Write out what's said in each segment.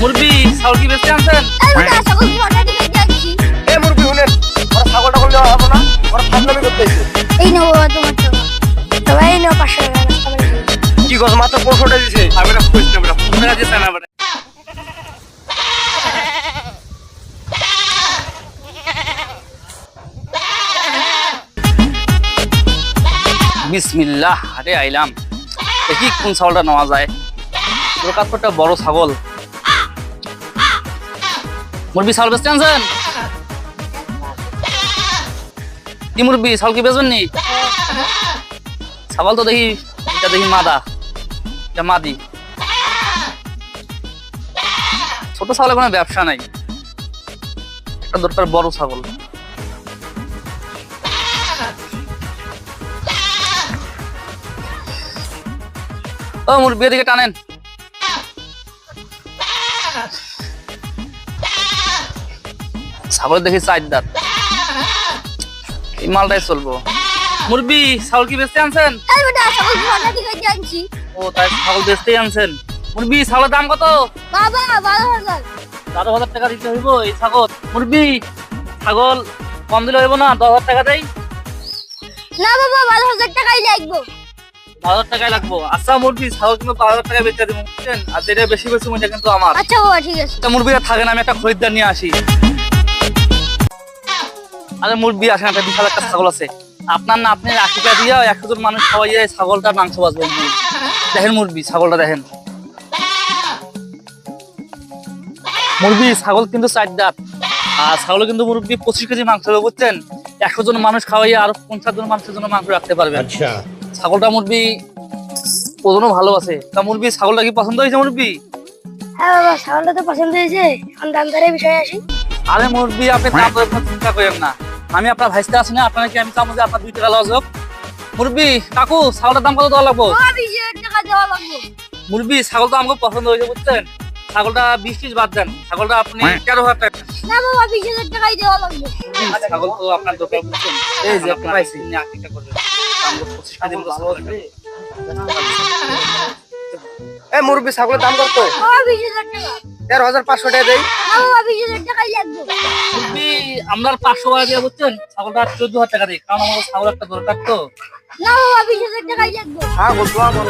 মুরবি ছাগল কি বেঁচে আনছেন এই এ মুরগি শুনেন ওরা ছাগলটা করলে হবে না ওরা ফাজলামি করতেছে এই নাও তোমার টাকা সবাই নাও পাঁচশো টাকা নাস্তা বানিয়ে দিই। কি কথা মাত্র পনেরোটা দিছে। আমি না কাজে না বিসমিল্লাহ আরে আইলাম। দেখি কোন ছাগলটা নেওয়া যায়। দরকার একটা বড় ছাগল। মুরবি ছাগল বেচতে আনছেন? কি মুরবি ছাগল কি বেচবেন নি? ছাগল তো দেখি, এটা দেখি মাদা, এটা মাদি। ছোট ছাগলের কোনো ব্যবসা নাই। একটা দরকার বড় ছাগল। ও মুরব্বি এদিকে টানেন। ছাগল দেখি চার দাঁত। এই মালটাই চলবো। মুরব্বি ছাগল কি বেচতে আনছেন? ও তাই ছাগল বেচতেই আনছেন। মুরব্বি ছাগলের দাম কত? বাবা বারো হাজার। বারো হাজার টাকা দিতে হইব এই ছাগল। মুরব্বি ছাগল কম দিলে হইব না? দশ হাজার টাকা দেই। না বাবা বারো হাজার টাকাই লাগবো। বারো হাজার টাকায় লাগবো। আচ্ছা ছাগল কিন্তু বারো হাজার টাকা বেচে দিব বুঝছেন? আর যেটা বেশি বেশি কিন্তু আমার। আচ্ছা বাবা ঠিক আছে। একটা থাকে না আমি একটা খরিদ্দার নিয়ে আসি। মানে মুরগি আছে একটা বিশাল একটা ছাগল আছে। আপনার না আপনি আশিকা দিয়ে একশো জন মানুষ খাওয়াই যায় ছাগলটা মাংস বাঁচবে দেখেন মুরগি ছাগলটা দেখেন। মুরগি ছাগল কিন্তু চার দাঁত। আর ছাগল কিন্তু মুরগি পঁচিশ কেজি মাংস হবে বুঝছেন? একশো জন মানুষ খাওয়াই আর পঞ্চাশ জন মানুষের জন্য মাংস রাখতে পারবে আচ্ছা। ছাগলটা মুরগি ওজনও ভালো আছে। তা মুরগি ছাগলটা কি পছন্দ হয়েছে মুরগি হ্যাঁ ছাগলটা তো পছন্দ হয়েছে। এখন দাম দরের বিষয়ে আসি। আরে মুরগি আপনি দাম দরের চিন্তা করেন না। আমি আপনার ভাইস্তে আছি না আপনার কি আমি চামচ যে আপনার দুই টাকা লস হোক। মুরগি কাকু ছাগলটার দাম কত দেওয়া লাগবো? মুরগি ছাগল তো আমাকে পছন্দ হয়েছে বুঝছেন? ছাগলটা বিশ পিস বাদ দেন। ছাগলটা আপনি তেরো হাজার টাকা। ছাগল তো আপনার দরকার বুঝছেন? এই যে আপনি পাইছি। এ ছাগলের দাম কত তেরো হাজার পাঁচশো টাকা দেই। আমরা পাঁচশো টাকা দিয়ে বুঝছেন? ছাগলটা চোদ্দ হাজার টাকা দিই কারণ আমাদের ছাগল একটা দরকার তো। না বাবা বিশ হাজার টাকাই লাগবে। হ্যাঁ বলতো আমার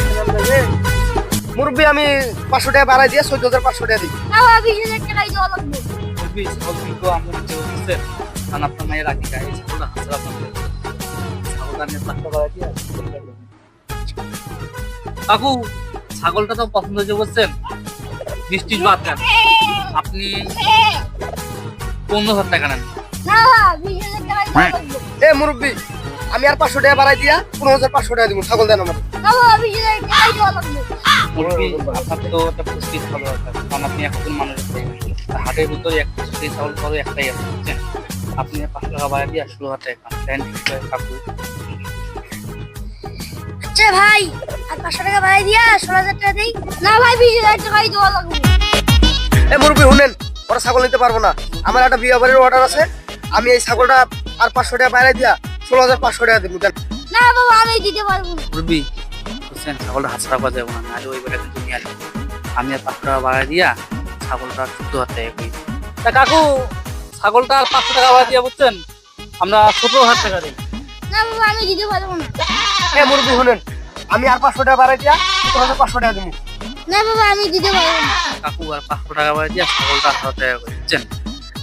মুরব্বি আমি পাঁচশো টাকা বাড়াই দিয়ে চোদ্দ হাজার পাঁচশো টাকা দিই। না বাবা বিশ হাজার টাকাই দেওয়া লাগবে। মুরগি ছাগল কিন্তু আমরা দিতে বুঝছেন কারণ আপনার মায়ের রাখি গায়ে ছাগলটা হাজার আপনার ছাগলটা নিয়ে পাঁচশো দিয়ে কাকু ছাগলটা তো পছন্দ হয়েছে বুঝছেন? বৃষ্টি বাদ আপনি পনেরো হাজার টাকা নেন। এ মুরব্বি আমি আর পাঁচশো টাকা বাড়াই দিয়া পনেরো হাজার পাঁচশো টাকা দিব। ছাগল দেন আমার আপনার তো একটা পুষ্টি কারণ আপনি একজন মানুষ হাটের ভিতরে পুষ্টি ছাগল বড় একটাই আছে বুঝছেন? আপনি পাঁচশো টাকা বাড়া দিয়ে ষোলো হাজার টাকা দেন কাকু আচ্ছা ভাই আর পাঁচশো টাকা ভাড়াই দিয়া ষোলো হাজার টাকা দেই? না ভাই বিশ হাজার টাকাই দেওয়া লাগবে। এ মুরব্বি শুনেন ওরা ছাগল নিতে পারব না। আমার একটা বিয়ে বাড়ির অর্ডার আছে। আমি এই ছাগলটা আর পাঁচশো টাকা বাড়াই দিয়া ষোলো হাজার পাঁচশো টাকা দিব। না বাবা আমি দিতে পারব মুরবি বুঝছেন? ছাগলটা হাত ছাড়া যাব না। নাহলে ওই বেটা কিন্তু নিয়ে আসব। আমি আর পাঁচশো টাকা বাড়া দিয়া ছাগলটা চোদ্দ হাজার টাকা করি তা কাকু ছাগলটা আর পাঁচশো টাকা বাড়া দিয়া বুঝছেন? আমরা সতেরো হাজার টাকা দিই। না বাবা আমি দিতে পারব না। এ মুরব্বি শুনেন আমি আর পাঁচশো টাকা বাড়াই দিয়া সত্তর হাজার পাঁচশো টাকা দিব। না বাবা আমি দিতে পারব না। কাকু আর পাঁচশো টাকা বাড়া দিয়া ছাগলটা হাজার টাকা করে। বুঝছেন?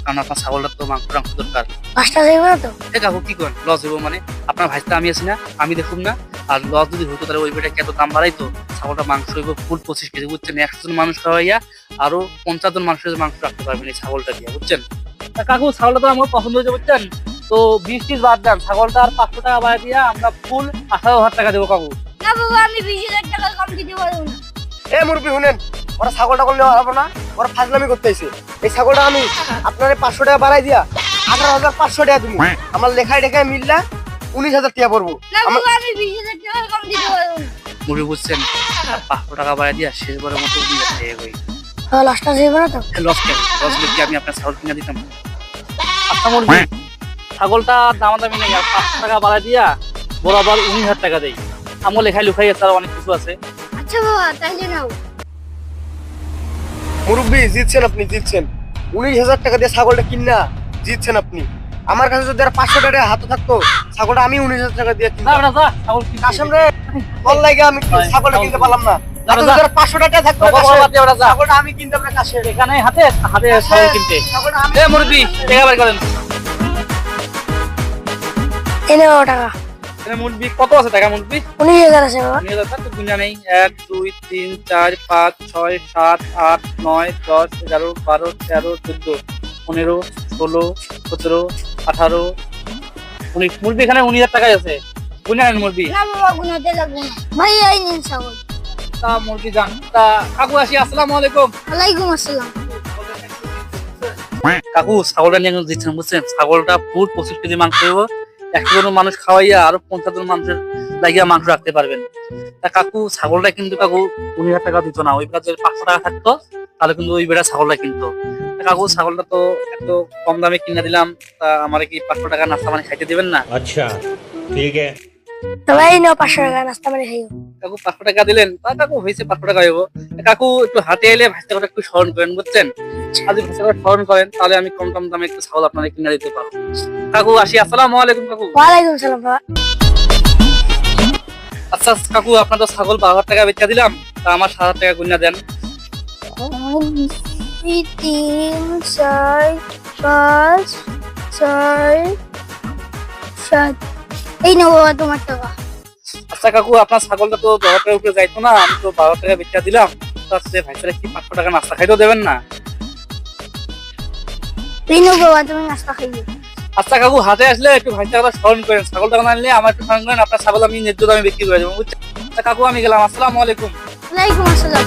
কারণ আপনার তো মাংস টাংস দরকার। পাঁচটা দেবো না তো? এ কাকু কি করেন? লস হইব মানে? আপনার ভাইস্তা আমি আছি না আমি দেখুন না আর লস যদি হতো তাহলে ওই বেটা কত দাম বাড়াইতো? ছাগলটা মাংস হইব ফুল পঁচিশ কেজি বুঝছেন? একশো জন মানুষ খাওয়াইয়া আরও পঞ্চাশ জন মানুষের মাংস রাখতে পারবেন এই ছাগলটা দিয়ে বুঝছেন? তা কাকু ছাগলটা তো আমার পছন্দ হয়েছে বুঝছেন? তো বিশ টিস বাদ দেন ছাগলটা আর পাঁচশো টাকা বাড়া দিয়া আমরা ফুল আঠারো হাজার টাকা দেবো কাকু। না বাবা আমি বিশ হাজার টাকা কম দিতে পারব না। এ মুরব্বি শুনেন ওরা ছাগলটা করলে হবে না। ওরা ফাজলামি করতেছে। এই ছাগলটা আমি আপনার পাঁচশো টাকা বাড়াই দিয়া আঠারো হাজার পাঁচশো টাকা দিব। আমার লেখায় টেখায় মিললা উনিশ হাজার টাকা পড়ব না মুড়ি বুঝছেন? পাঁচশো টাকা বাড়া দিয়া শেষবারের মতো উনিশ হাজার টাকা করি। লাস্টটা দেবো না তো? লস কেন লস কি আমি আপনার ছাগল কিনে দিতাম? ছাগলটা দামাদামি নেই আর পাঁচশো টাকা বাড়া দিয়া বরাবর উনিশ হাজার টাকা দেই। আমার লেখায় লুকাই আছে আর অনেক কিছু আছে। আচ্ছা বাবা তাইলে নাও। মুরব্বী জিতছেন আপনি জিতছেন। উনিশ হাজার টাকা দিয়ে ছাগলটা কিনা জিতছেন আপনি। আমার কাছে যদি আর পাঁচশো টাকা হাতে থাকতো ছাগলটা আমি উনিশ হাজার টাকা দিয়ে কিনতাম। বেটা যা ছাগল কিনতে। কাশেম রে বল লাগে আমি ছাগলটা কিনতে পারলাম না। পাঁচশো টাকা থাকতো। ছাগলটা আমি কিনতাম না এখানে হাতে হাতে ছাগল কিনতে। ছাগলটা আমি এ মুরব্বি টাকা বের করেন। এনে টাকা। কত আছে টাকা মুরব্বি উনিশ হাজার আছে তো নেই। এক দুই তিন চার পাঁচ ছয় সাত আট নয় দশ এগারো বারো তেরো চোদ্দ পনেরো ষোলো সতেরো আঠারো উনিশ। মুরগি এখানে উনিশ হাজার টাকাই আছে। নেন মুরগি। ভাই এই নিন ছাগল। তা মুরগি যান। তা কাকু আসি আসসালামু আলাইকুম। ওয়ালাইকুম আসসালাম। কাকু ছাগলটা নিয়ে দিচ্ছেন বুঝছেন? ছাগলটা ফুল পঁচিশ কেজি মাংস দেবো। একশো জন মানুষ খাওয়াইয়া আরও পঞ্চাশ জন মানুষের লাগিয়া মাংস রাখতে পারবেন। তা কাকু, ছাগলটা কিন্তু কাকু কুড়ি হাজার টাকা দিত না। ওই বেলা যদি পাঁচশো টাকা থাকতো, তাহলে কিন্তু ওই বেড়া ছাগলটা কিনতো। কাকু, ছাগলটা তো এত কম দামে কিনে দিলাম, তা আমার কি পাঁচশো টাকা নাস্তা মানে খাইতে দিবেন না? আচ্ছা ঠিক আছে। সবাই নাও পাঁচশো টাকা নাস্তা মানে খাইও কাকু পাঁচশো টাকা দিলেন? তা কাকু হয়েছে পাঁচশো টাকা হইব। কাকু একটু হাতে এলে ভাইসটা করে একটু স্মরণ করেন বুঝছেন? আর যদি ভাইসটা স্মরণ করেন তাহলে আমি কম কম দামে একটু ছাগল আপনাদের কিনে দিতে পারব। কাকু আসি। আসসালামু আলাইকুম কাকু। ওয়ালাইকুম সালাম বাবা। আচ্ছা কাকু আপনার তো ছাগল বারো হাজার টাকা বেচা দিলাম তা আমার সাত হাজার টাকা গুণা দেন। দুই তিন চার পাঁচ ছয় সাত। এই নাও বাবা তোমার টাকা। আচ্ছা কাকু আপনার ছাগলটা তো দশ টাকার উপরে যাইতো না আমি তো বারো টাকা বেচা দিলাম। তাহলে ভাই স্যার কি পাঁচশো টাকা নাস্তা খাইতেও দেবেন না? এই নাও বাবা তুমি নাস্তা খাইও আচ্ছা কাকু হাতে আসলে একটু ভাই টাকা স্মরণ করেন ছাগল না নিলে আমার একটু স্মরণ করেন আপনার ছাগল আমি ন্যায্য দামে বিক্রি করে দেবো বুঝছেন? তা কাকু আমি গেলাম আসসালামু আলাইকুম। ওয়ালাইকুম আসসালাম।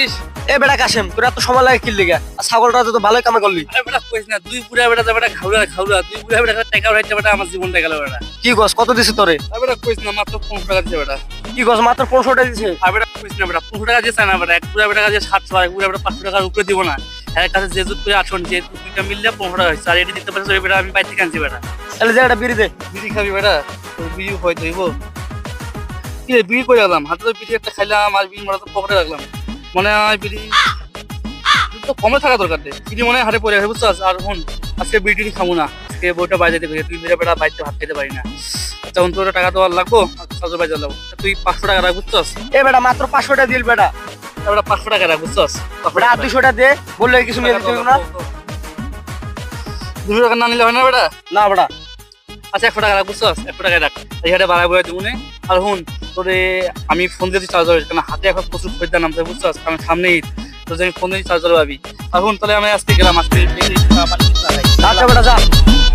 এ এ বেটা কাশেম তোর এত সময় লাগে কিনলে গা আর ছাগলটা তো ভালোই কামে করলি। আরে বেটা কইস না দুই পুরা বেটা যা বেটা খাউরা খাউরা দুই পুরা বেটা টাকা উঠাইতে বেটা আমার জীবনটা গেল বেটা। কি গছ কত দিছে তোরে? আর বেটা কইস না মাত্র পনেরো টাকা দিচ্ছে বেটা। কি গছ মাত্র পনেরোশো টাকা দিছে? আর বেটা কইস না বেটা পনেরো টাকা দিচ্ছে না বেটা এক পুরা বেটা কাছে সাতশো আর এক পুরা বেটা পাঁচশো টাকার উপরে দিব না। এর কাছে যে জুত করে আটশো যে দুইটা মিললে পনেরো টাকা হয়েছে আর এটি দিতে পারছে বেটা আমি বাইরে থেকে আনছি বেটা। তাহলে যে একটা বিড়ি দে। বিড়ি খাবি বেটা তোর বিড়ি হয়তো হইব কি বিড়ি করে রাখলাম হাতে তো বিড়ি একটা খাইলাম আর বিড়ি মারা তো পকেটে রাখলাম। মনে হয় বিড়ি বিড়ি তো কমে থাকা দরকার নেই বিড়ি মনে হয় পড়ে আছে বুঝছিস আর হন আজকে বিড়ি খাব না। আজকে বইটা বাইরে যেতে তুই মেরে বেটা বাইরে ভাত খেতে পারি না। আচ্ছা অন্ত টাকা দেওয়ার লাগবো সাজু বাইরে লাগবো। তুই পাঁচশো টাকা রাখ বুঝছস এ বেটা মাত্র পাঁচশো টাকা দিল বেটা। তারপরে পাঁচশো টাকা রাখ বুঝছস বেটা আর দুশো টাকা দে বললে কিছু দিতে না। দুশো টাকা না নিলে হয় না বেটা? না বেটা। আচ্ছা একশো টাকা রাখ বুঝছস একশো টাকা রাখ। এই হাটে বাড়াই বয়ে দেবো আর হুন তোরে আমি ফোন দিয়ে চার্জার কারণ হাতে এখন প্রচুর খরিদ্দার নামতে বুঝছস কারণ সামনে ঈদ তো আমি ফোন দিয়ে চার্জার পাবি তখন তাহলে আমি আজকে গেলাম আজকে আচ্ছা